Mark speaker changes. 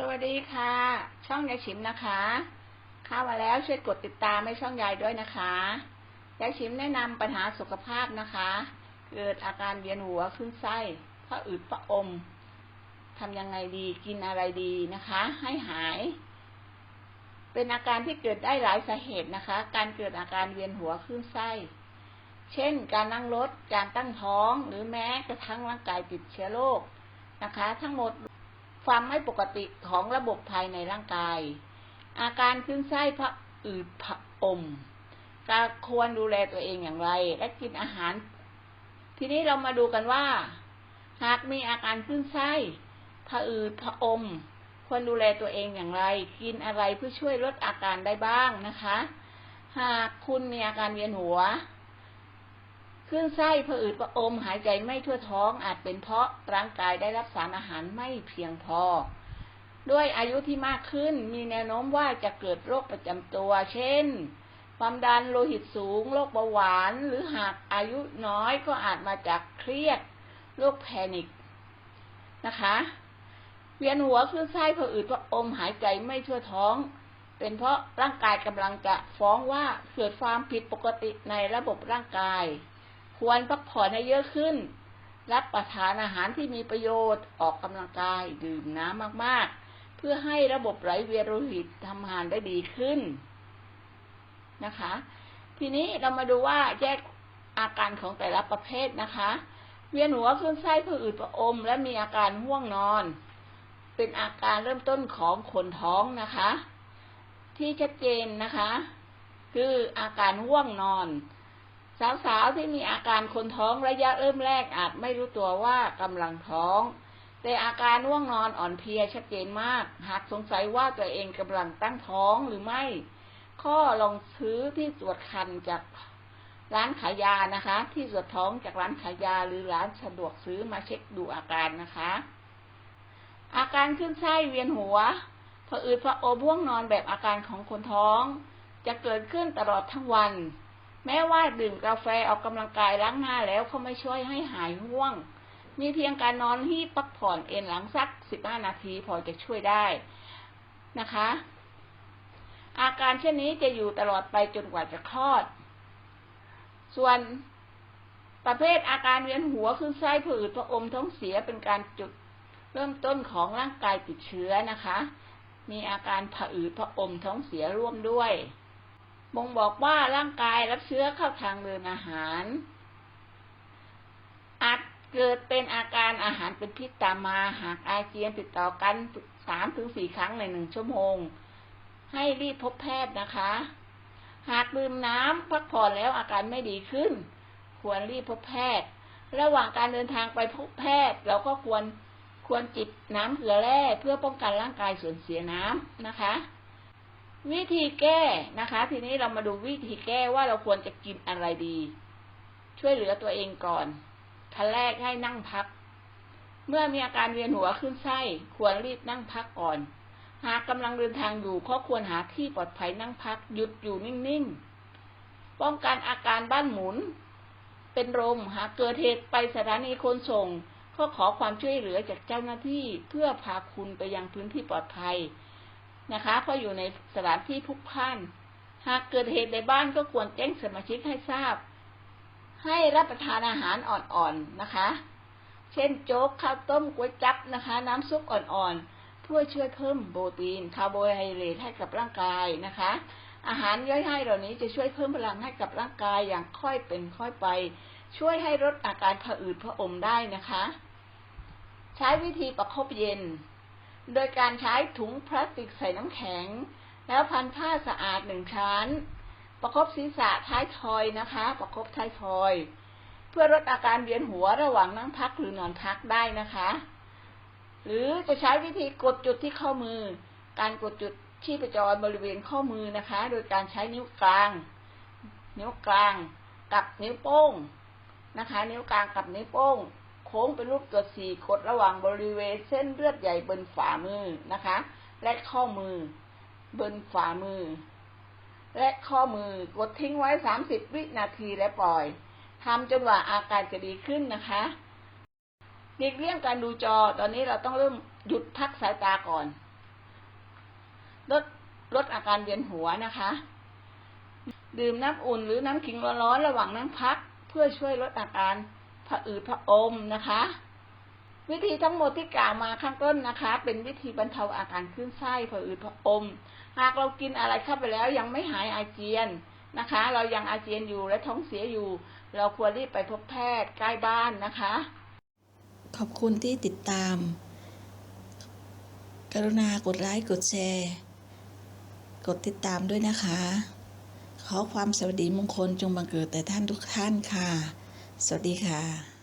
Speaker 1: สวัสดีค่ะ ช่องยายชิมนะคะเข้ามาแล้วช่วยกดติดตามให้ช่องยายด้วยนะคะยายชิมแนะนำปัญหาสุขภาพนะคะ เกิดอาการเวียนหัวขึ้นไส้พระอืดพระอมทำยังไงดีกินอะไรดีนะคะ ให้หาย เป็นอาการที่เกิดได้หลายสาเหตุนะคะ การเกิดอาการเวียนหัวขึ้นไส้ เช่น การนั่งรถการตั้งท้องหรือแม้กระทั่งร่างกายติดเชื้อโรคนะคะ ทั้งหมด ความไม่ปกติของระบบภายในร่างกาย อาการขึ้นไส้พระอืดผะอมการควรดูแลตัวเองอย่างไร และกินอาหาร ทีนี้เรามาดูกันว่า หากมีอาการขึ้นไส้ผะอืดผะอม ควรดูแลตัวเองอย่างไร กินอะไรเพื่อช่วยลดอาการได้บ้างนะคะ หากคุณมีอาการเวียนหัว ขึ้นไส้ผะอืดผะอมหายใจไม่ทั่วท้องอาจเป็นเพราะร่างกายได้รับสารอาหารไม่เพียงพอ ด้วยอายุที่มากขึ้นมีแนวโน้มว่าจะเกิดโรคประจำตัว เช่น ความดันโลหิตสูง โรคเบาหวาน หรือหากอายุน้อยก็อาจมาจากเครียด โรคแพนิคนะคะ เวียนหัวคลื่นไส้ผะอืดผะอมหายใจไม่ทั่วท้อง เป็นเพราะร่างกายกำลังจะฟ้องว่าเกิดความผิดปกติในระบบร่างกาย ควรพักผ่อนให้เยอะขึ้น รับประทานอาหารที่มีประโยชน์ ออกกำลังกาย ดื่มน้ำมากๆ เพื่อให้ระบบไหลเวียนโลหิตทำงานได้ดีขึ้นนะคะ ทีนี้เรามาดูว่าแยกอาการของแต่ละประเภทนะคะ เวียนหัวคลื่นไส้ผะอืดผะอม และมีอาการห่วงนอน เป็นอาการเริ่มต้นของคนท้องนะคะ ที่ชัดเจนนะคะ คืออาการห่วงนอน สาวๆที่มีอาการคนท้องระยะเริ่มแรกอาจไม่รู้ตัวว่ากำลังท้อง แต่อาการง่วงนอนอ่อนเพลียชัดเจนมาก หากสงสัยว่าตัวเองกำลังตั้งท้องหรือไม่ ข้อลองซื้อที่ตรวจคันจากร้านขายยานะคะ ที่ตรวจท้องจากร้านขายยาหรือร้านสะดวกซื้อมาเช็คดูอาการนะคะ อาการขึ้นไส้เวียนหัวผะอืดผะอมห่วงนอนแบบอาการของคนท้อง จะเกิดขึ้นตลอดทั้งวัน แม้ว่าดื่มกาแฟออกกำลังกายล้างหน้าแล้วเขาไม่ช่วยให้หายง่วง มีเพียงการนอนที่พักผ่อนเอนหลังสักสิบห้านาทีพอจะช่วยได้นะคะ อาการเช่นนี้จะอยู่ตลอดไปจนกว่าจะคลอด ส่วนประเภทอาการเวียนหัวขึ้นไส้ผืดพระอมท้องเสียเป็นการจุดเริ่มต้นของร่างกายติดเชื้อนะคะ มีอาการผะอืดผะอมท้องเสียร่วมด้วย บ่งบอกว่าร่างกายรับเชื้อเข้าทางเดินอาหาร อาจเกิดเป็นอาการอาหารเป็นพิษตามมาหากอาเจียนติดต่อกันสามถึงสี่ครั้งในหนึ่งชั่วโมง ให้รีบพบแพทย์นะคะ หากดื่มน้ำพักผ่อนแล้วอาการไม่ดีขึ้น ควรรีบพบแพทย์ ระหว่างการเดินทางไปพบแพทย์ เราก็ควรควรจิบน้ำเกลือแร่เพื่อป้องกันร่างกายสูญเสียน้ำนะคะ วิธีแก้นะคะ ทีนี้เรามาดูวิธีแก้ว่าเราควรจะกินอะไรดี ช่วยเหลือตัวเองก่อนขั้นแรกให้นั่งพัก เมื่อมีอาการเวียนหัวขึ้นไส้ควรรีบนั่งพักก่อน หากกำลังเดินทางอยู่ก็ควรหาที่ปลอดภัยนั่งพักหยุดอยู่นิ่งๆป้องกันอาการบ้านหมุน เป็นลมหากเกิดเหตุไปสถานีขนส่งก็ขอความช่วยเหลือจากเจ้าหน้าที่เพื่อพาคุณไปยังพื้นที่ปลอดภัย นะคะเพราะอยู่ในสถานที่พุกพ่าน หากเกิดเหตุในบ้านก็ควรแจ้งสมาชิกให้ทราบ ให้รับประทานอาหารอ่อนๆนะคะ เช่นโจ๊กข้าวต้มก๋วยจั๊บนะคะ น้ำซุปอ่อนๆเพื่อช่วยเพิ่มโปรตีนคาร์โบไฮเดรตให้กับร่างกายนะคะ อาหารย่อยให้เหล่านี้จะช่วยเพิ่มพลังให้กับร่างกายอย่างค่อยเป็นค่อยไป ช่วยให้ลดอาการผะอืดผะอมได้นะคะ ใช้วิธีประคบเย็น โดยการใช้ถุงพลาสติกใส่น้ำแข็ง แล้วพันผ้าสะอาดหนึ่งชั้น ประคบศีรษะท้ายทอยนะคะ ประคบท้ายทอย เพื่อลดอาการเวียนหัวระหว่างนั่งพักหรือนอนพักได้นะคะ หรือจะใช้วิธีกดจุดที่ข้อมือ การกดจุดที่ประจรบริเวณข้อมือนะคะ โดยการใช้นิ้วกลาง นิ้วกลางกับนิ้วโป้งนะคะ นิ้วกลางกับนิ้วโป้ง โค้งเป็นรูปตัวสี่กดระหว่างบริเวณเส้นเลือดใหญ่บนฝ่ามือนะคะ และข้อมือ บนฝ่ามือ และข้อมือกดทิ้งไว้สามสิบวินาทีและปล่อยทำจนกว่าอาการจะดีขึ้นนะคะหลีกเลี่ยงการดูจอตอนนี้เราต้องเริ่มหยุดพักสายตาก่อน ลดลดอาการเวียนหัวนะคะ ดื่มน้ำอุ่นหรือน้ำขิงร้อนๆระหว่างนั่งพัก เพื่อช่วยลดอาการ ผะอืดผะอมนะคะ วิธีทั้งหมดที่กล่าวมาข้างต้นนะคะ เป็นวิธีบรรเทาอาการคลื่นไส้ผะอืดผะอม หากเรากินอะไรเข้าไปแล้วยังไม่หายอาเจียนนะคะ เรายังอาเจียนอยู่และท้องเสียอยู่ เราควรรีบไปพบแพทย์ใกล้บ้านนะคะ
Speaker 2: ขอบคุณที่ติดตาม กรุณากดไลค์กดแชร์ กดติดตามด้วยนะคะ ขอความสวัสดีมงคลจงบังเกิดแต่ท่านทุกท่านค่ะ สวัสดีค่ะ